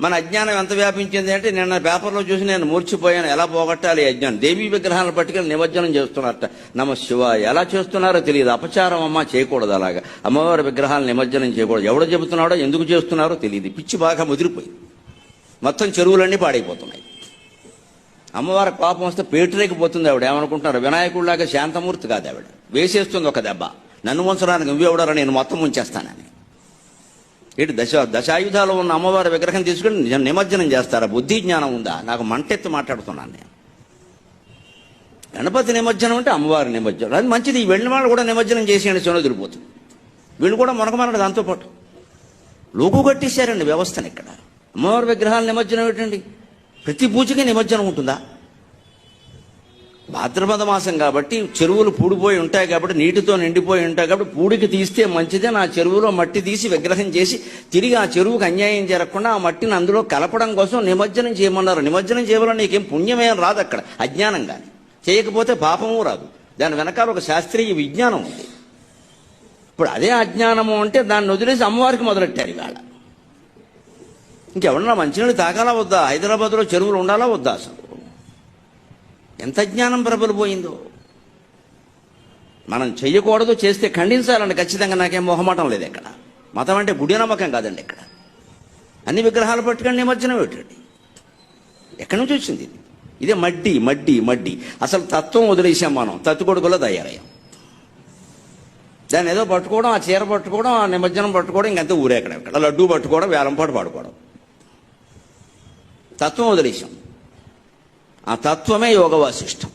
మన అజ్ఞానం ఎంత వ్యాపించింది అంటే నిన్న పేపర్లో చూసి నేను మూర్చిపోయాను. ఎలా పోగొట్టాలి అజ్ఞానం? దేవీ విగ్రహాలను పట్టుకెళ్ళి నిమజ్జనం చేస్తున్నారట. నమ శివ ఎలా చేస్తున్నారో తెలియదు. అపచారం అమ్మ చేయకూడదు అలాగా. అమ్మవారి విగ్రహాలను నిమజ్జనం చేయకూడదు. ఎవడు చెబుతున్నాడో ఎందుకు చేస్తున్నారో తెలియదు. పిచ్చి బాగా ముదిరిపోయింది. మొత్తం చెరువులన్నీ పాడైపోతున్నాయి. అమ్మవారి కోపం వస్తే పేటరేకిపోతుంది ఆవిడ. ఏమనుకుంటున్నారు? వినాయకుడిలాగా శాంతమూర్తి కాదు ఆవిడ. వేసేస్తుంది ఒక దెబ్బ. నన్ను ఉంచడానికి నువ్వెవడారా? నేను మొత్తం ఉంచేస్తానని ఏంటి దశ దశాయుధాలు ఉన్న అమ్మవారి విగ్రహం తీసుకుని నిజం నిమజ్జనం చేస్తారా? బుద్ధి జ్ఞానం ఉందా? నాకు మంటెత్తి మాట్లాడుతున్నాను నేను. గణపతి నిమజ్జనం అంటే అమ్మవారి నిమజ్జనం. అది మంచిది. ఈ వెళ్ళిన వాళ్ళు కూడా నిమజ్జనం చేసేయండి సొన తిరిగిపోతుంది వీళ్ళు కూడా మొనకమన్నాడు దాంతోపాటు లోకు కట్టేశారండి వ్యవస్థను ఇక్కడ. అమ్మవారి విగ్రహాల నిమజ్జనం ఏంటండి? ప్రతి పూజకి నిమజ్జనం ఉంటుందా? భాద్రపద మాసం కాబట్టి చెరువులు పూడిపోయి ఉంటాయి కాబట్టి నీటితో నిండిపోయి ఉంటాయి కాబట్టి పూడికి తీస్తే మంచిదే. నా చెరువులో మట్టి తీసి విగ్రహం చేసి తిరిగి ఆ చెరువుకు అన్యాయం జరగకుండా ఆ మట్టిని అందులో కలపడం కోసం నిమజ్జనం చేయమన్నారు. నిమజ్జనం చేయమని నీకేం పుణ్యమేం రాదు అక్కడ అజ్ఞానం కానీ చేయకపోతే పాపము రాదు. దాని వెనకాల ఒక శాస్త్రీయ విజ్ఞానం ఉంది. ఇప్పుడు అదే అజ్ఞానము అంటే దాన్ని వదిలేసి అమ్మవారికి మొదలెట్టారు ఇవాళ. ఇంకెవరన్నా మంచినీళ్ళు తాగాలా వద్దా? హైదరాబాద్లో చెరువులు ఉండాలా వద్దా అసలు? ఎంత జ్ఞానం ప్రబలిపోయిందో మనం చెయ్యకూడదు చేస్తే ఖండించాలండి ఖచ్చితంగా నాకేం మొహమాటం లేదు ఇక్కడ మతం అంటే గుడి నమ్మకం కాదండి ఇక్కడ అన్ని విగ్రహాలు పట్టుకొని నిమజ్జనం పెట్టండి ఎక్కడి నుంచి వచ్చింది ఇది? ఇదే మడ్డి మడ్డి మడ్డి. అసలు తత్వం వదిలేసాం మనం. తత్తుకొడుకులో తయారయ్యాం. దాన్ని ఏదో పట్టుకోవడం ఆ చీర పట్టుకోవడం ఆ నిమజ్జనం పట్టుకోవడం ఇంకంతా ఊరేక్కడ ఇక్కడ. లడ్డూ పట్టుకోవడం వేలంపాటు పాడుకోవడం. తత్వం వదిలేసాం. ఆ తత్వమే యోగ వాసిష్టం.